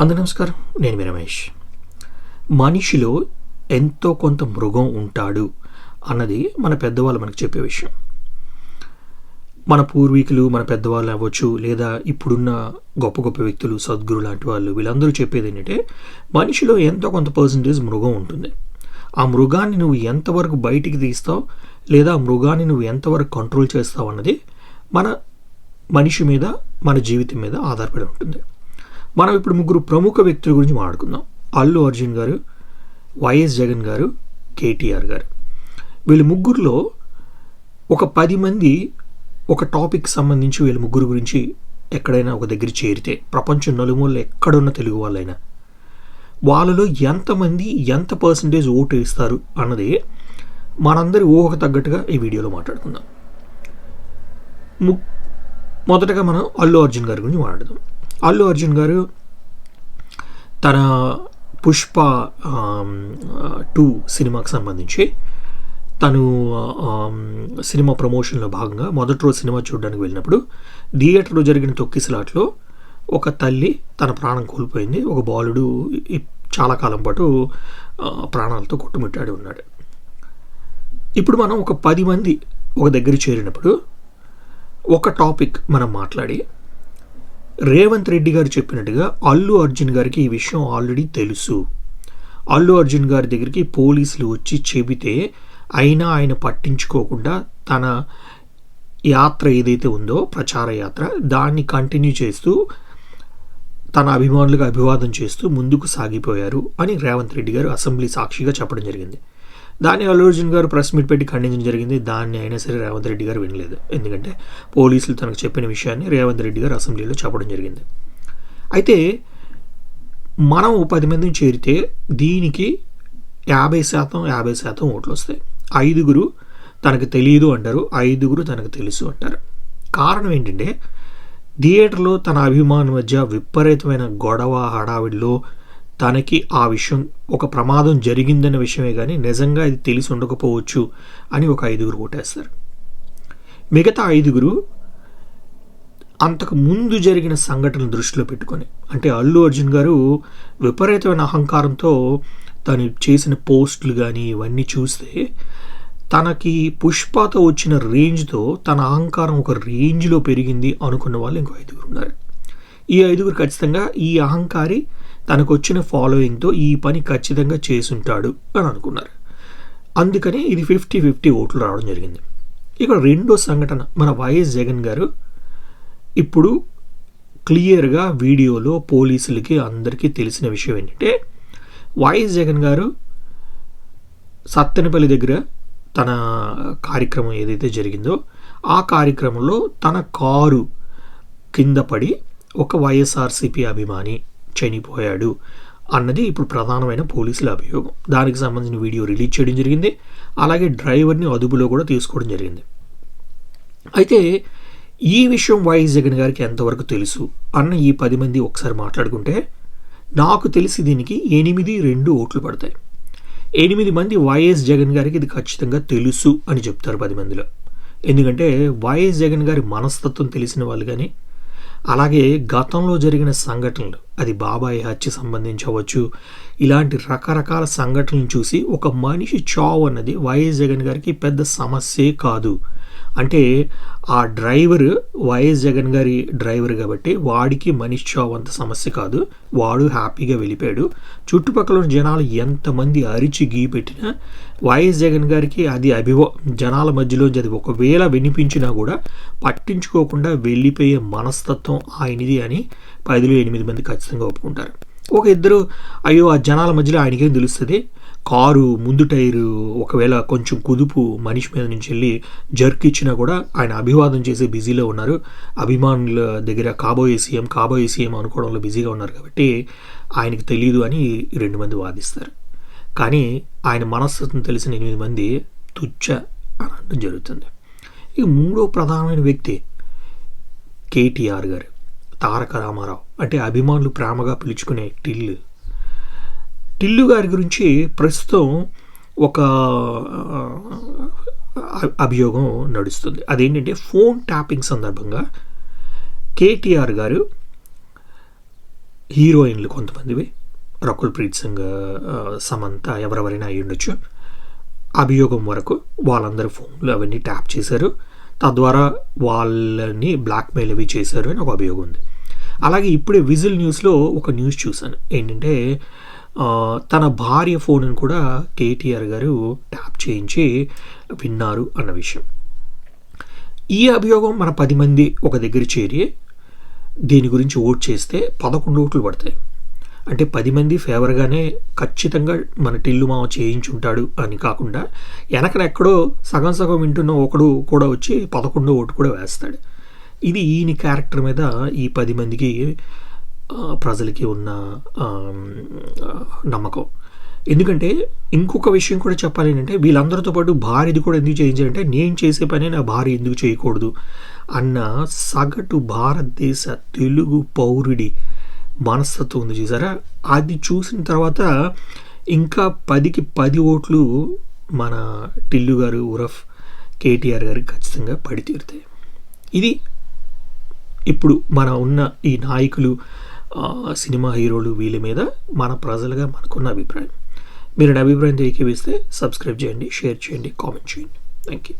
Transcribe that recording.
అందరు నమస్కారం. నేను మీ రమేష్. మనిషిలో ఎంతో కొంత మృగం ఉంటాడు అన్నది మన పెద్దవాళ్ళు మనకు చెప్పే విషయం. మన పూర్వీకులు మన పెద్దవాళ్ళు అవ్వచ్చు లేదా ఇప్పుడున్న గొప్ప గొప్ప వ్యక్తులు సద్గురు లాంటి వాళ్ళు వీళ్ళందరూ చెప్పేది ఏంటంటే మనిషిలో ఎంతో కొంత పర్సంటేజ్ మృగం ఉంటుంది. ఆ మృగాన్ని నువ్వు ఎంతవరకు బయటికి తీస్తావు లేదా ఆ మృగాన్ని నువ్వు ఎంతవరకు కంట్రోల్ చేస్తావు అన్నది మన మనిషి మీద మన జీవితం మీద ఆధారపడి ఉంటుంది. మనం ఇప్పుడు ముగ్గురు ప్రముఖ వ్యక్తుల గురించి మాట్లాడుకుందాం. అల్లు అర్జున్ గారు వైఎస్ జగన్ గారు కేటీఆర్ గారు. వీళ్ళు ముగ్గురులో ఒక పది మంది ఒక టాపిక్ సంబంధించి వీళ్ళ ముగ్గురు గురించి ఎక్కడైనా ఒక దగ్గర చేరితే ప్రపంచం నలుమూలలో ఎక్కడున్న తెలుగు వాళ్ళైనా వాళ్ళలో ఎంతమంది ఎంత పర్సంటేజ్ ఓటు వేస్తారు అన్నది మనందరి ఊహకు తగ్గట్టుగా ఈ వీడియోలో మాట్లాడుకుందాం. ము మొదటగా మనం అల్లు అర్జున్ గారి గురించి మాట్లాడదాం. అల్లు అర్జున్ గారు తన పుష్ప టూ సినిమాకి సంబంధించి తను సినిమా ప్రమోషన్లో భాగంగా మొదటి రోజు సినిమా చూడడానికి వెళ్ళినప్పుడు థియేటర్లో జరిగిన తొక్కిసలాట్లో ఒక తల్లి తన ప్రాణం కోల్పోయింది. ఒక బాలుడు చాలా కాలం పాటు ప్రాణాలతో కొట్టుమిట్టాడి ఉన్నాడు. ఇప్పుడు మనం ఒక పది మంది ఒక దగ్గర చేరినప్పుడు ఒక టాపిక్ మనం మాట్లాడి రేవంత్ రెడ్డి గారు చెప్పినట్టుగా అల్లు అర్జున్ గారికి ఈ విషయం ఆల్రెడీ తెలుసు. అల్లు అర్జున్ గారి దగ్గరికి పోలీసులు వచ్చి చెబితే అయినా ఆయన పట్టించుకోకుండా తన యాత్ర ఏదైతే ఉందో ప్రచార యాత్ర దాన్ని కంటిన్యూ చేస్తూ తన అభిమానులకు అభివాదం చేస్తూ ముందుకు సాగిపోయారు అని రేవంత్ రెడ్డి గారు అసెంబ్లీ సాక్షిగా చెప్పడం జరిగింది. దాన్ని అల్లు అర్జున్ గారు ప్రెస్ మీట్ పెట్టి ఖండించడం జరిగింది. దాన్ని అయినా సరే రేవంత్ రెడ్డి గారు వినలేదు. ఎందుకంటే పోలీసులు తనకు చెప్పిన విషయాన్ని రేవంత్ రెడ్డి గారు అసెంబ్లీలో చెప్పడం జరిగింది. అయితే మనం పది మందిని చేరితే దీనికి యాభై శాతం యాభై శాతం ఓట్లు వస్తాయి. ఐదుగురు తనకు తెలియదు అంటారు ఐదుగురు తనకు తెలుసు అంటారు. కారణం ఏంటంటే థియేటర్లో తన అభిమానుల మధ్య విపరీతమైన గొడవ హడావిడిలో తనకి ఆ విషయం ఒక ప్రమాదం జరిగిందన్న విషయమే కానీ నిజంగా ఇది తెలిసి ఉండకపోవచ్చు అని ఒక ఐదుగురు ఓటేస్తారు మిగతా ఐదుగురు అంతకు ముందు జరిగిన సంఘటనలు దృష్టిలో పెట్టుకొని అంటే అల్లు అర్జున్ గారు విపరీతమైన అహంకారంతో తను చేసిన పోస్టులు కానీ ఇవన్నీ చూస్తే తనకి పుష్పతో వచ్చిన రేంజ్తో తన అహంకారం ఒక రేంజ్లో పెరిగింది అనుకున్న వాళ్ళు ఇంకో ఐదుగురు ఉన్నారు. ఈ ఐదుగురు ఖచ్చితంగా ఈ అహంకారి తనకు వచ్చిన ఫాలోయింగ్తో ఈ పని ఖచ్చితంగా చేసుంటాడు అని అనుకున్నారు. అందుకని ఇది ఫిఫ్టీ ఫిఫ్టీ ఓట్లు రావడం జరిగింది. ఇక్కడ రెండో సంఘటన మన వైఎస్ జగన్ గారు ఇప్పుడు క్లియర్గా వీడియోలో పోలీసులకి అందరికీ తెలిసిన విషయం ఏంటంటే వైఎస్ జగన్ గారు సత్తెనపల్లి దగ్గర తన కార్యక్రమం ఏదైతే జరిగిందో ఆ కార్యక్రమంలో తన కారు కింద పడి ఒక వైఎస్ఆర్సీపీ అభిమాని చనిపోయాడు అన్నది ఇప్పుడు ప్రధానమైన పోలీసుల అభియోగం. దానికి సంబంధించిన వీడియో రిలీజ్ చేయడం జరిగింది. అలాగే డ్రైవర్ని అదుపులో కూడా తీసుకోవడం జరిగింది. అయితే ఈ విషయం వైఎస్ జగన్ గారికి ఎంతవరకు తెలుసు అన్న ఈ పది మంది ఒకసారి మాట్లాడుకుంటే నాకు తెలిసి దీనికి ఎనిమిది రెండు ఓట్లు పడతాయి. ఎనిమిది మంది వైఎస్ జగన్ గారికి ఇది ఖచ్చితంగా తెలుసు అని చెప్తారు పది మందిలో. ఎందుకంటే వైఎస్ జగన్ గారి మనస్తత్వం తెలిసిన వాళ్ళు కానీ అలాగే గతంలో జరిగిన సంఘటనలు అది బాబాయ్ హత్య సంబంధించవచ్చు. ఇలాంటి రకరకాల సంఘటనలను చూసి ఒక మనిషి చావు అన్నది వైఎస్ జగన్ గారికి పెద్ద సమస్యే కాదు. అంటే ఆ డ్రైవర్ వైఎస్ జగన్ గారి డ్రైవర్ కాబట్టి వాడికి మనిషి చావు అంత సమస్య కాదు. వాడు హ్యాపీగా వెళ్ళిపోయాడు. చుట్టుపక్కల ఉన్న జనాలు ఎంతమంది అరిచి గీ పెట్టినా వైఎస్ జగన్ గారికి అది అభివ జనాల మధ్యలోంచి అది ఒకవేళ వినిపించినా కూడా పట్టించుకోకుండా వెళ్ళిపోయే మనస్తత్వం ఆయనది అని పదిలో ఎనిమిది మంది ఖచ్చితంగా ఒప్పుకుంటారు. ఒక ఇద్దరు అయ్యో ఆ జనాల మధ్యలో ఆయనకేం తెలుస్తుంది? కారు ముందు టైరు ఒకవేళ కొంచెం కుదుపు మనిషి మీద నుంచి వెళ్ళి జర్క్ ఇచ్చినా కూడా ఆయన అభివాదం చేసే బిజీలో ఉన్నారు. అభిమానుల దగ్గర కాబోయే సీఎం కాబోయే సీఎం అనుకోవడంలో బిజీగా ఉన్నారు కాబట్టి ఆయనకి తెలియదు అని రెండు మంది వాదిస్తారు. కానీ ఆయన మనస్తత్వం తెలిసిన ఎనిమిది మంది తుచ్చ అని అనడం జరుగుతుంది. ఇక మూడో ప్రధానమైన వ్యక్తి కేటీఆర్ గారు తారక రామారావు. అంటే అభిమానులు ప్రేమగా పిలుచుకునే టిల్లు. టిల్లు గారి గురించి ప్రస్తుతం ఒక అభియోగం నడుస్తుంది. అదేంటంటే ఫోన్ ట్యాపింగ్ సందర్భంగా కేటీఆర్ గారు హీరోయిన్లు కొంతమందివి. రకుల్ ప్రీత్ సింగ్ సమంత ఎవరెవరైనా అయి ఉండొచ్చు. అభియోగం వరకు వాళ్ళందరి ఫోన్లు అవన్నీ ట్యాప్ చేశారు. తద్వారా వాళ్ళని బ్లాక్మెయిల్ అవి చేశారు అని ఒక అభియోగం ఉంది. అలాగే ఇప్పుడే విజిల్ న్యూస్లో ఒక న్యూస్ చూశాను. ఏంటంటే తన భార్య ఫోన్ని కూడా కేటీఆర్ గారు ట్యాప్ చేయించి విన్నారు అన్న విషయం. ఈ అభియోగం మన పది మంది ఒక దగ్గర చేరి దీని గురించి ఓట్ చేస్తే పదకొండు ఓట్లు పడతాయి. అంటే పది మంది ఫేవర్గానే ఖచ్చితంగా మన టిల్లు మామ చేయించుంటాడు అని కాకుండా వెనకన ఎక్కడో సగం సగం వింటున్న ఒకడు కూడా వచ్చి పదకొండో ఓటు కూడా వేస్తాడు. ఇది ఈయన క్యారెక్టర్ మీద ఈ పది మందికి ప్రజలకి ఉన్న నమ్మకం. ఎందుకంటే ఇంకొక విషయం కూడా చెప్పాలి ఏంటంటే వీళ్ళందరితో పాటు భార్యది కూడా ఎందుకు చేయించారంటే నేను చేసే పని నా భార్య ఎందుకు చేయకూడదు అన్న సగటు భారతదేశ తెలుగు పౌరుడి మనస్తత్వం ఉంది చూసారా? అది చూసిన తర్వాత ఇంకా పదికి పది ఓట్లు మన టిల్లు గారు ఉరఫ్ కేటీఆర్ గారికి ఖచ్చితంగా పడి తీరుతాయి. ఇది ఇప్పుడు మన ఉన్న ఈ నాయకులు సినిమా హీరోలు వీళ్ళ మీద మన ప్రజలుగా మనకున్న అభిప్రాయం. మీరు అభిప్రాయం ఏకీవిస్తే సబ్స్క్రైబ్ చేయండి షేర్ చేయండి కామెంట్ చేయండి. Thank you